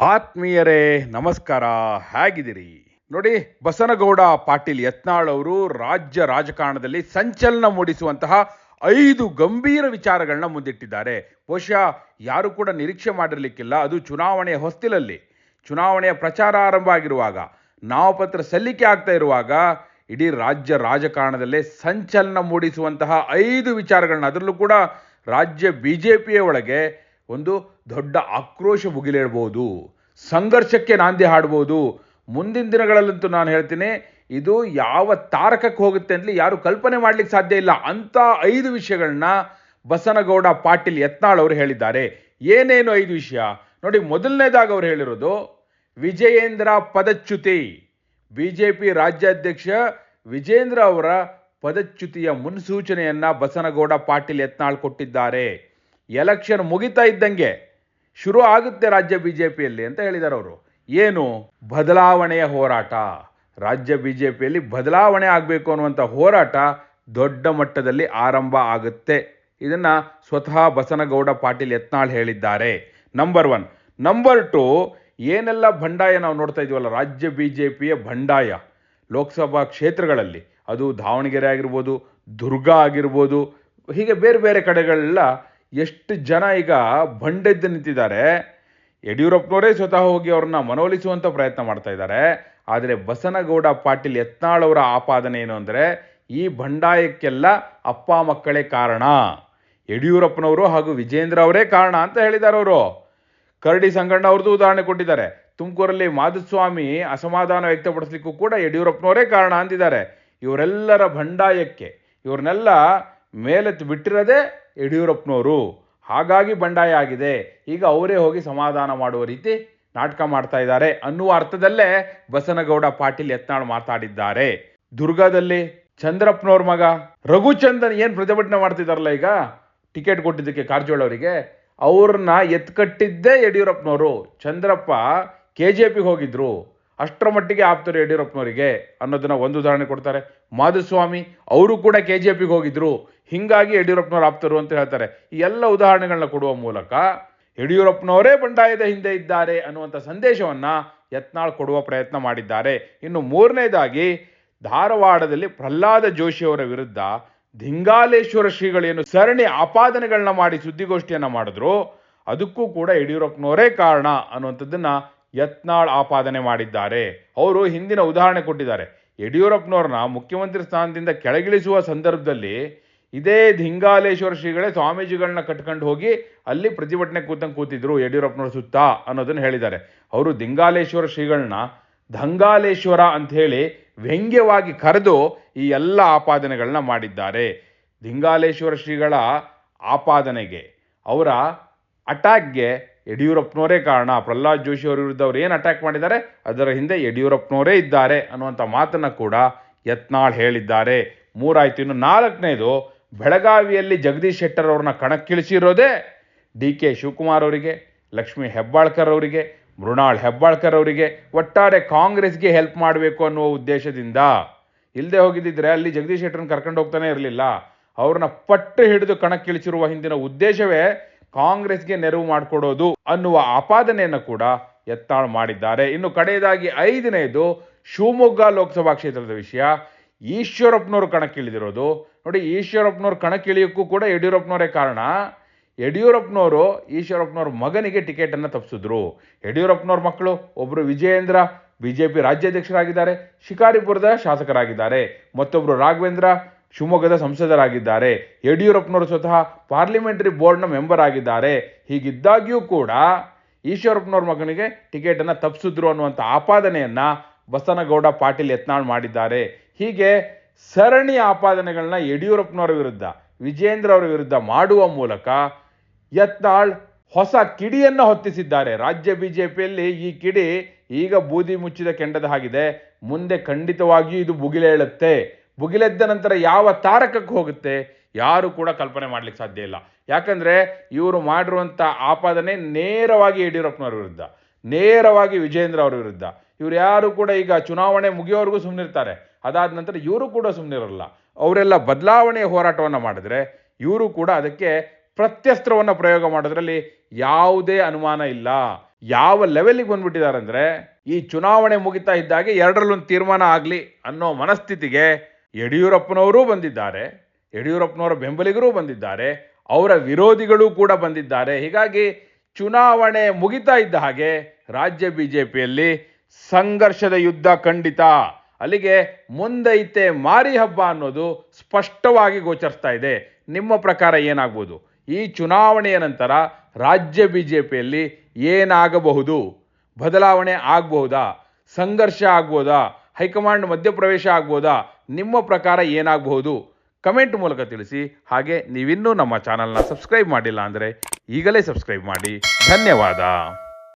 ಆತ್ಮೀಯರೇ, ನಮಸ್ಕಾರ. ಹೇಗಿದ್ದೀರಿ? ನೋಡಿ, ಬಸನಗೌಡ ಪಾಟೀಲ್ ಯತ್ನಾಳ್ ಅವರು ರಾಜ್ಯ ರಾಜಕಾರಣದಲ್ಲಿ ಸಂಚಲನ ಮೂಡಿಸುವಂತಹ ಐದು ಗಂಭೀರ ವಿಚಾರಗಳನ್ನ ಮುಂದಿಟ್ಟಿದ್ದಾರೆ. ಬಹುಶಃ ಯಾರು ಕೂಡ ನಿರೀಕ್ಷೆ ಮಾಡಿರಲಿಕ್ಕಿಲ್ಲ, ಅದು ಚುನಾವಣೆಯ ಹೊಸ್ತಿಲಲ್ಲಿ. ಚುನಾವಣೆಯ ಪ್ರಚಾರ ಆರಂಭ ಆಗಿರುವಾಗ, ನಾಮಪತ್ರ ಸಲ್ಲಿಕೆ ಆಗ್ತಾ ಇರುವಾಗ, ಇಡೀ ರಾಜ್ಯ ರಾಜಕಾರಣದಲ್ಲೇ ಸಂಚಲನ ಮೂಡಿಸುವಂತಹ ಐದು ವಿಚಾರಗಳನ್ನ ಅದರಲ್ಲೂ ಕೂಡ ರಾಜ್ಯ ಬಿ ಜೆ ಪಿಯ ಒಳಗೆ ಒಂದು ದೊಡ್ಡ ಆಕ್ರೋಶ ಭುಗಿಲೇಳ್ಬೋದು ಸಂಘರ್ಷಕ್ಕೆ ನಾಂದಿ ಹಾಡ್ಬೋದು. ಮುಂದಿನ ದಿನಗಳಲ್ಲಂತೂ ನಾನು ಹೇಳ್ತೀನಿ, ಇದು ಯಾವ ತಾರಕಕ್ಕೆ ಹೋಗುತ್ತೆ ಅಂತಲೇ ಯಾರು ಕಲ್ಪನೆ ಮಾಡ್ಲಿಕ್ಕೆ ಸಾಧ್ಯ ಇಲ್ಲ. ಅಂಥ ಐದು ವಿಷಯಗಳನ್ನ ಬಸನಗೌಡ ಪಾಟೀಲ್ ಯತ್ನಾಳ್ ಅವರು ಹೇಳಿದ್ದಾರೆ. ಏನೇನು ಐದು ವಿಷಯ? ನೋಡಿ, ಮೊದಲನೇದಾಗಿ ಅವರು ಹೇಳಿರೋದು, ವಿಜಯೇಂದ್ರ ಪದಚ್ಯುತಿ. ಬಿ ಜೆ ಪಿ ರಾಜ್ಯಾಧ್ಯಕ್ಷ ವಿಜೇಂದ್ರ ಅವರ ಪದಚ್ಯುತಿಯ ಮುನ್ಸೂಚನೆಯನ್ನು ಬಸನಗೌಡ ಪಾಟೀಲ್ ಯತ್ನಾಳ್ ಕೊಟ್ಟಿದ್ದಾರೆ. ಎಲೆಕ್ಷನ್ ಮುಗಿತಾ ಇದ್ದಂಗೆ ಶುರು ಆಗುತ್ತೆ ರಾಜ್ಯ ಬಿ ಜೆ ಪಿಯಲ್ಲಿ ಅಂತ ಹೇಳಿದ್ದಾರೆ ಅವರು. ಏನು? ಬದಲಾವಣೆಯ ಹೋರಾಟ. ರಾಜ್ಯ ಬಿ ಜೆ ಪಿಯಲ್ಲಿ ಬದಲಾವಣೆ ಆಗಬೇಕು ಅನ್ನುವಂಥ ಹೋರಾಟ ದೊಡ್ಡ ಮಟ್ಟದಲ್ಲಿ ಆರಂಭ ಆಗುತ್ತೆ. ಇದನ್ನು ಸ್ವತಃ ಬಸನಗೌಡ ಪಾಟೀಲ್ ಯತ್ನಾಳ್ ಹೇಳಿದ್ದಾರೆ. ನಂಬರ್ ಒನ್ ನಂಬರ್ ಟು ಏನೆಲ್ಲ ಬಂಡಾಯ ನಾವು ನೋಡ್ತಾ ಇದೀವಲ್ಲ, ರಾಜ್ಯ ಬಿ ಜೆ ಪಿಯ ಬಂಡಾಯ ಲೋಕಸಭಾ ಕ್ಷೇತ್ರಗಳಲ್ಲಿ. ಅದು ದಾವಣಗೆರೆ ಆಗಿರ್ಬೋದು, ದುರ್ಗ ಆಗಿರ್ಬೋದು, ಹೀಗೆ ಬೇರೆ ಬೇರೆ ಕಡೆಗಳೆಲ್ಲ ಎಷ್ಟು ಜನ ಈಗ ಬಂಡೆದ್ದು ನಿಂತಿದ್ದಾರೆ, ಯಡಿಯೂರಪ್ಪನವರೇ ಸ್ವತಃ ಹೋಗಿ ಅವ್ರನ್ನ ಮನವೊಲಿಸುವಂಥ ಪ್ರಯತ್ನ ಮಾಡ್ತಾ ಇದ್ದಾರೆ. ಆದರೆ ಬಸನಗೌಡ ಪಾಟೀಲ್ ಯತ್ನಾಳವರ ಆಪಾದನೆ ಏನು ಅಂದರೆ, ಈ ಬಂಡಾಯಕ್ಕೆಲ್ಲ ಅಪ್ಪ ಮಕ್ಕಳೇ ಕಾರಣ. ಯಡಿಯೂರಪ್ಪನವರು ಹಾಗೂ ವಿಜೇಂದ್ರ ಅವರೇ ಕಾರಣ ಅಂತ ಹೇಳಿದ್ದಾರೆ ಅವರು. ಕರಡಿ ಸಂಗಣ್ಣ ಅವ್ರದ್ದು ಉದಾಹರಣೆ ಕೊಟ್ಟಿದ್ದಾರೆ. ತುಮಕೂರಲ್ಲಿ ಮಾಧುಸ್ವಾಮಿ ಅಸಮಾಧಾನ ವ್ಯಕ್ತಪಡಿಸಲಿಕ್ಕೂ ಕೂಡ ಯಡಿಯೂರಪ್ಪನವರೇ ಕಾರಣ ಅಂದಿದ್ದಾರೆ. ಇವರೆಲ್ಲರ ಬಂಡಾಯಕ್ಕೆ ಇವ್ರನ್ನೆಲ್ಲ ಮೇಲೆತ್ತಿ ಬಿಟ್ಟಿರೋದೇ ಯಡಿಯೂರಪ್ಪನವರು, ಹಾಗಾಗಿ ಬಂಡಾಯ ಆಗಿದೆ. ಈಗ ಅವರೇ ಹೋಗಿ ಸಮಾಧಾನ ಮಾಡುವ ರೀತಿ ನಾಟಕ ಮಾಡ್ತಾ ಇದ್ದಾರೆ ಅನ್ನುವ ಅರ್ಥದಲ್ಲೇ ಬಸನಗೌಡ ಪಾಟೀಲ್ ಯತ್ನಾಳ್ ಮಾತಾಡಿದ್ದಾರೆ. ದುರ್ಗಾದಲ್ಲಿ ಚಂದ್ರಪ್ಪನವ್ರ ಮಗ ರಘುಚಂದನ್ ಏನು ಪ್ರತಿಭಟನೆ ಮಾಡ್ತಿದಾರಲ್ಲ ಈಗ? ಟಿಕೆಟ್ ಕೊಟ್ಟಿದ್ದಕ್ಕೆ ಕಾರಜೋಳ ಅವರಿಗೆ. ಅವ್ರನ್ನ ಎತ್ಕಟ್ಟಿದ್ದೇ ಯಡಿಯೂರಪ್ಪನವರು. ಚಂದ್ರಪ್ಪ ಕೆ ಜೆ ಪಿಗೆ ಹೋಗಿದ್ರು. ಅಷ್ಟರ ಮಟ್ಟಿಗೆ ಆಪ್ತರು ಯಡಿಯೂರಪ್ಪನವರಿಗೆ ಅನ್ನೋದನ್ನ ಒಂದು ಉದಾಹರಣೆ ಕೊಡ್ತಾರೆ. ಮಾಧುಸ್ವಾಮಿ, ಅವರು ಕೂಡ ಕೆ ಜೆ ಪಿಗೆ ಹೋಗಿದ್ರು. ಹಿಂಗಾಗಿ ಯಡಿಯೂರಪ್ಪನವ್ರು ಆಪ್ತರು ಅಂತ ಹೇಳ್ತಾರೆ. ಈ ಎಲ್ಲ ಉದಾಹರಣೆಗಳನ್ನ ಕೊಡುವ ಮೂಲಕ ಯಡಿಯೂರಪ್ಪನವರೇ ಬಂಡಾಯದ ಹಿಂದೆ ಇದ್ದಾರೆ ಅನ್ನುವಂಥ ಸಂದೇಶವನ್ನ ಯತ್ನಾಳ್ ಕೊಡುವ ಪ್ರಯತ್ನ ಮಾಡಿದ್ದಾರೆ. ಇನ್ನು ಮೂರನೇದಾಗಿ ಧಾರವಾಡದಲ್ಲಿ ಪ್ರಹ್ಲಾದ ಜೋಶಿಯವರ ವಿರುದ್ಧ ದಿಂಗಾಲೇಶ್ವರ ಶ್ರೀಗಳೇನು ಸರಣಿ ಆಪಾದನೆಗಳನ್ನ ಮಾಡಿ ಸುದ್ದಿಗೋಷ್ಠಿಯನ್ನು ಮಾಡಿದ್ರು. ಅದಕ್ಕೂ ಕೂಡ ಯಡಿಯೂರಪ್ಪನವರೇ ಕಾರಣ ಅನ್ನುವಂಥದ್ದನ್ನ ಯತ್ನಾಳ್ ಆಪಾದನೆ ಮಾಡಿದ್ದಾರೆ. ಅವರು ಹಿಂದಿನ ಉದಾಹರಣೆ ಕೊಟ್ಟಿದ್ದಾರೆ. ಯಡಿಯೂರಪ್ಪನವ್ರನ್ನ ಮುಖ್ಯಮಂತ್ರಿ ಸ್ಥಾನದಿಂದ ಕೆಳಗಿಳಿಸುವ ಸಂದರ್ಭದಲ್ಲಿ ಇದೇ ದಿಂಗಾಲೇಶ್ವರ ಶ್ರೀಗಳೇ ಸ್ವಾಮೀಜಿಗಳನ್ನ ಕಟ್ಕೊಂಡು ಹೋಗಿ ಅಲ್ಲಿ ಪ್ರತಿಭಟನೆ ಕೂತಂಗೆ ಕೂತಿದ್ರು ಯಡಿಯೂರಪ್ಪನವ್ರ ಸುತ್ತ ಅನ್ನೋದನ್ನು ಹೇಳಿದ್ದಾರೆ. ಅವರು ದಿಂಗಾಲೇಶ್ವರ ಶ್ರೀಗಳನ್ನ ದಂಗಾಲೇಶ್ವರ ಅಂತ ಹೇಳಿ ವ್ಯಂಗ್ಯವಾಗಿ ಕರೆದು ಈ ಎಲ್ಲ ಆಪಾದನೆಗಳನ್ನ ಮಾಡಿದ್ದಾರೆ. ದಿಂಗಾಲೇಶ್ವರ ಶ್ರೀಗಳ ಆಪಾದನೆಗೆ, ಅವರ ಅಟ್ಯಾಕ್ಗೆ ಯಡಿಯೂರಪ್ಪನವರೇ ಕಾರಣ. ಪ್ರಹ್ಲಾದ್ ಜೋಶಿ ಅವರ ವಿರುದ್ಧ ಅವ್ರು ಏನು ಅಟ್ಯಾಕ್ ಮಾಡಿದ್ದಾರೆ? ಅದರ ಹಿಂದೆ ಯಡಿಯೂರಪ್ಪನವರೇ ಇದ್ದಾರೆ ಅನ್ನುವಂಥ ಮಾತನ್ನು ಕೂಡ ಯತ್ನಾಳ್ ಹೇಳಿದ್ದಾರೆ. ಮೂರಾಯ್ತು. ಇನ್ನು ನಾಲ್ಕನೇದು, ಬೆಳಗಾವಿಯಲ್ಲಿ ಜಗದೀಶ್ ಶೆಟ್ಟರ್ ಅವ್ರನ್ನ ಕಣಕ್ಕಿಳಿಸಿರೋದೇ ಡಿ ಕೆ ಶಿವಕುಮಾರ್ ಅವರಿಗೆ, ಲಕ್ಷ್ಮಿ ಹೆಬ್ಬಾಳ್ಕರ್ ಅವರಿಗೆ, ಮೃಣಾಳ್ ಹೆಬ್ಬಾಳ್ಕರ್ ಅವರಿಗೆ ಒಟ್ಟಾರೆ ಕಾಂಗ್ರೆಸ್ಗೆ ಹೆಲ್ಪ್ ಮಾಡಬೇಕು ಅನ್ನುವ ಉದ್ದೇಶದಿಂದ. ಇಲ್ಲದೆ ಹೋಗಿದ್ದಿದ್ರೆ ಅಲ್ಲಿ ಜಗದೀಶ್ ಶೆಟ್ಟರ್ನ ಕರ್ಕೊಂಡು ಹೋಗ್ತಾನೆ ಇರಲಿಲ್ಲ. ಅವ್ರನ್ನ ಪಟ್ಟು ಹಿಡಿದು ಕಣಕ್ಕಿಳಿಸಿರುವ ಹಿಂದಿನ ಉದ್ದೇಶವೇ ಕಾಂಗ್ರೆಸ್ಗೆ ನೆರವು ಮಾಡಿಕೊಡೋದು ಅನ್ನುವ ಆಪಾದನೆಯನ್ನು ಕೂಡ ಎತ್ತಾಳು ಮಾಡಿದ್ದಾರೆ. ಇನ್ನು ಕಡೆಯದಾಗಿ ಐದನೇದು ಶಿವಮೊಗ್ಗ ಲೋಕಸಭಾ ಕ್ಷೇತ್ರದ ವಿಷಯ. ಈಶ್ವರಪ್ಪನವರು ಕಣಕ್ಕಿಳಿದಿರೋದು. ನೋಡಿ, ಈಶ್ವರಪ್ಪನವ್ರು ಕಣಕ್ಕಿಳಿಯೋಕ್ಕೂ ಕೂಡ ಯಡಿಯೂರಪ್ಪನವರೇ ಕಾರಣ. ಯಡಿಯೂರಪ್ಪನವರು ಈಶ್ವರಪ್ಪನವ್ರ ಮಗನಿಗೆ ಟಿಕೆಟನ್ನು ತಪ್ಪಿಸಿದ್ರು ಯಡಿಯೂರಪ್ಪನವ್ರ ಮಕ್ಕಳು ಒಬ್ಬರು ವಿಜಯೇಂದ್ರ, ಬಿಜೆಪಿ ರಾಜ್ಯಾಧ್ಯಕ್ಷರಾಗಿದ್ದಾರೆ, ಶಿಕಾರಿಪುರದ ಶಾಸಕರಾಗಿದ್ದಾರೆ. ಮತ್ತೊಬ್ಬರು ರಾಘವೇಂದ್ರ ಶಿವಮೊಗ್ಗದ ಸಂಸದರಾಗಿದ್ದಾರೆ. ಯಡಿಯೂರಪ್ಪನವರು ಸ್ವತಃ ಪಾರ್ಲಿಮೆಂಟರಿ ಬೋರ್ಡ್ನ ಮೆಂಬರ್ ಆಗಿದ್ದಾರೆ. ಹೀಗಿದ್ದಾಗ್ಯೂ ಕೂಡ ಈಶ್ವರಪ್ಪನವ್ರ ಮಗನಿಗೆ ಟಿಕೆಟನ್ನು ತಪ್ಪಿಸಿದ್ರು ಅನ್ನುವಂಥ ಆಪಾದನೆಯನ್ನು ಬಸನಗೌಡ ಪಾಟೀಲ್ ಯತ್ನಾಳ್ ಮಾಡಿದ್ದಾರೆ. ಹೀಗೆ ಸರಣಿ ಆಪಾದನೆಗಳನ್ನ ಯಡಿಯೂರಪ್ಪನವರ ವಿರುದ್ಧ ವಿಜೇಂದ್ರ ಅವರ ವಿರುದ್ಧ ಮಾಡುವ ಮೂಲಕ ಯತ್ನಾಳ್ ಹೊಸ ಕಿಡಿಯನ್ನು ಹೊತ್ತಿಸಿದ್ದಾರೆ. ರಾಜ್ಯ ಬಿಜೆಪಿಯಲ್ಲಿ ಈ ಕಿಡಿ ಈಗ ಬೂದಿ ಮುಚ್ಚಿದ ಕೆಂಡದ ಹಾಗಿದೆ. ಮುಂದೆ ಖಂಡಿತವಾಗಿಯೂ ಇದು ಬುಗಿಲೇಳುತ್ತೆ ಬುಗಿಲೆದ್ದ ನಂತರ ಯಾವ ತಾರಕಕ್ಕೆ ಹೋಗುತ್ತೆ, ಯಾರು ಕೂಡ ಕಲ್ಪನೆ ಮಾಡ್ಲಿಕ್ಕೆ ಸಾಧ್ಯ ಇಲ್ಲ. ಯಾಕಂದ್ರೆ ಇವರು ಮಾಡಿರುವಂಥ ಆಪಾದನೆ ನೇರವಾಗಿ ಯಡಿಯೂರಪ್ಪನವ್ರ ವಿರುದ್ಧ, ನೇರವಾಗಿ ವಿಜೇಂದ್ರ ಅವರ ವಿರುದ್ಧ. ಇವರು ಯಾರು ಕೂಡ ಈಗ ಚುನಾವಣೆ ಮುಗಿಯೋವರೆಗೂ ಸುಮ್ಮನಿರ್ತಾರೆ ಅದಾದ ನಂತರ ಇವರು ಕೂಡ ಸುಮ್ಮನಿರಲ್ಲ ಅವರೆಲ್ಲ ಬದಲಾವಣೆಯ ಹೋರಾಟವನ್ನು ಮಾಡಿದ್ರೆ ಇವರು ಕೂಡ ಅದಕ್ಕೆ ಪ್ರತ್ಯಸ್ತ್ರವನ್ನು ಪ್ರಯೋಗ ಮಾಡೋದ್ರಲ್ಲಿ ಯಾವುದೇ ಅನುಮಾನ ಇಲ್ಲ. ಯಾವ ಲೆವೆಲ್ಗೆ ಬಂದ್ಬಿಟ್ಟಿದ್ದಾರೆ ಅಂದರೆ ಈ ಚುನಾವಣೆ ಮುಗಿತಾ ಇದ್ದಾಗೆ ಎರಡರಲ್ಲೊಂದು ತೀರ್ಮಾನ ಆಗಲಿ ಅನ್ನೋ ಮನಸ್ಥಿತಿಗೆ ಯಡಿಯೂರಪ್ಪನವರೂ ಬಂದಿದ್ದಾರೆ, ಯಡಿಯೂರಪ್ಪನವರ ಬೆಂಬಲಿಗರೂ ಬಂದಿದ್ದಾರೆ, ಅವರ ವಿರೋಧಿಗಳು ಕೂಡ ಬಂದಿದ್ದಾರೆ. ಹೀಗಾಗಿ ಚುನಾವಣೆ ಮುಗಿತಾ ಇದ್ದ ಹಾಗೆ ರಾಜ್ಯ ಬಿಜೆಪಿಯಲ್ಲಿ ಸಂಘರ್ಷದ ಯುದ್ಧ ಖಂಡಿತ. ಅಲ್ಲಿಗೆ ಮುಂದೈತೆ ಮಾರಿ ಹಬ್ಬ ಅನ್ನೋದು ಸ್ಪಷ್ಟವಾಗಿ ಗೋಚರಿಸ್ತಾ ಇದೆ. ನಿಮ್ಮ ಪ್ರಕಾರ ಏನಾಗ್ಬೋದು? ಈ ಚುನಾವಣೆಯ ನಂತರ ರಾಜ್ಯ ಬಿಜೆಪಿಯಲ್ಲಿ ಏನಾಗಬಹುದು? ಬದಲಾವಣೆ ಆಗಬಹುದಾ? ಸಂಘರ್ಷ ಆಗ್ಬೋದಾ? ಹೈಕಮಾಂಡ್ ಮಧ್ಯಪ್ರವೇಶ ಆಗ್ಬೋದಾ? ನಿಮ್ಮ ಪ್ರಕಾರ ಏನಾಗಬಹುದು? ಕಮೆಂಟ್ ಮೂಲಕ ತಿಳಿಸಿ. ಹಾಗೆ ನೀವಿನ್ನೂ ನಮ್ಮ ಚಾನಲ್ನ ಸಬ್ಸ್ಕ್ರೈಬ್ ಮಾಡಿಲ್ಲ ಅಂದರೆ ಈಗಲೇ ಸಬ್ಸ್ಕ್ರೈಬ್ ಮಾಡಿ. ಧನ್ಯವಾದ.